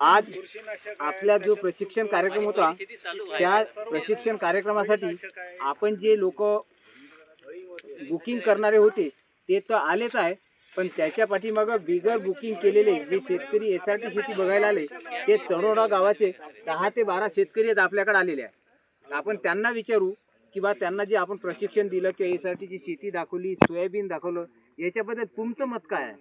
आज आपला जो प्रशिक्षण कार्यक्रम होता त्या प्रशिक्षण कार्यक्रमासाठी आपण जे लोक बुकिंग करणारे होते ते तर आलेच आहे. पण त्याच्या पाठीमागं बिगर बुकिंग केलेले जे शेतकरी एस आर टी शेती बघायला आले ते चरोडा गावाचे दहा ते बारा शेतकरी आहेत आपल्याकडे आलेले आहे आपण त्यांना विचारू की बा त्यांना जे आपण प्रशिक्षण दिलं किंवा एस आर टीची शेती दाखवली सोयाबीन दाखवलं याच्याबद्दल तुमचं मत काय आहे?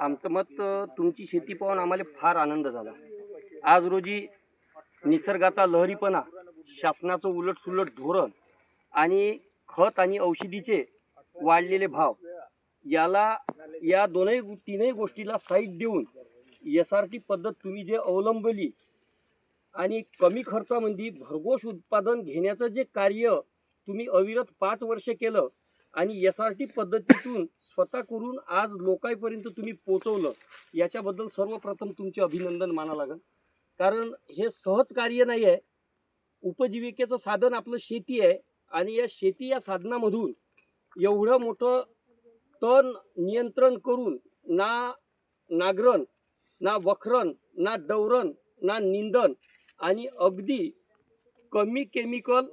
आमचं मत तुमची शेती पाहून आम्हाला फार आनंद झाला. आज रोजी निसर्गाचा लहरीपणा शासनाचं उलट सुलट धोरण आणि खत आणि औषधीचे वाढलेले भाव याला या दोनही तीनही गोष्टीला साईड देऊन एस आर टी पद्धत तुम्ही जे अवलंबली आणि कमी खर्चामध्ये भरघोस उत्पादन घेण्याचं जे कार्य तुम्ही अविरत पाच वर्ष केलं आणि एस आर टी पद्धतीतून स्वतः करून आज लोकांपर्यंत तुम्ही पोचवलं याच्याबद्दल सर्वप्रथम तुमचे अभिनंदन माना लागेल. कारण हे सहज कार्य नाही आहे. उपजीविकेचं साधन आपलं शेती आहे आणि या शेती या साधनामधून एवढं मोठं तण नियंत्रण करून ना नागरण ना वखरण ना डवरण ना निंदन आणि अगदी कमी केमिकल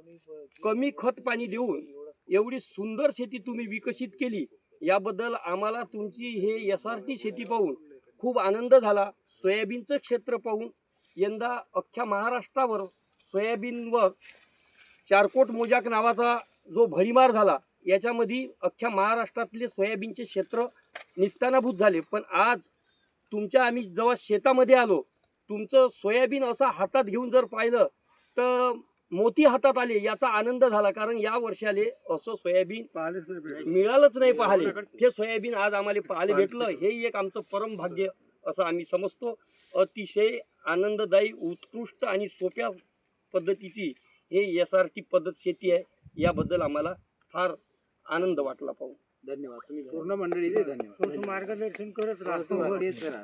कमी खत पाणी देऊन एवढी सुंदर शेती तुम्ही विकसित केली याबद्दल आम्हाला तुमची हे एस आर टी शेती पाहून खूप आनंद झाला. सोयाबीनचं क्षेत्र पाहून यंदा अख्ख्या महाराष्ट्रावर सोयाबीनवर चारकोट मोजाक नावाचा जो भडीमार झाला याच्यामध्ये अख्ख्या महाराष्ट्रातले सोयाबीनचे क्षेत्र निस्तानाभूत झाले. पण आज तुमच्या आम्ही जेव्हा शेतामध्ये आलो तुमचं सोयाबीन असं हातात घेऊन जर पाहिलं तर मोती हातात आले याचा आनंद झाला कारण या वर्षाले असं सोयाबीन मिळालंच नाही पाहाले ते सोयाबीन आज आम्हाला पाहायला भेटलं हे एक आमचं परम भाग्य असं आम्ही समजतो. अतिशय आनंददायी उत्कृष्ट आणि सोप्या पद्धतीची हे एस आर टी पद्धत शेती आहे याबद्दल आम्हाला फार आनंद वाटला पाहून. धन्यवाद. तुम्ही पूर्ण मंडळीचे धन्यवाद. मार्गदर्शन करत राहते.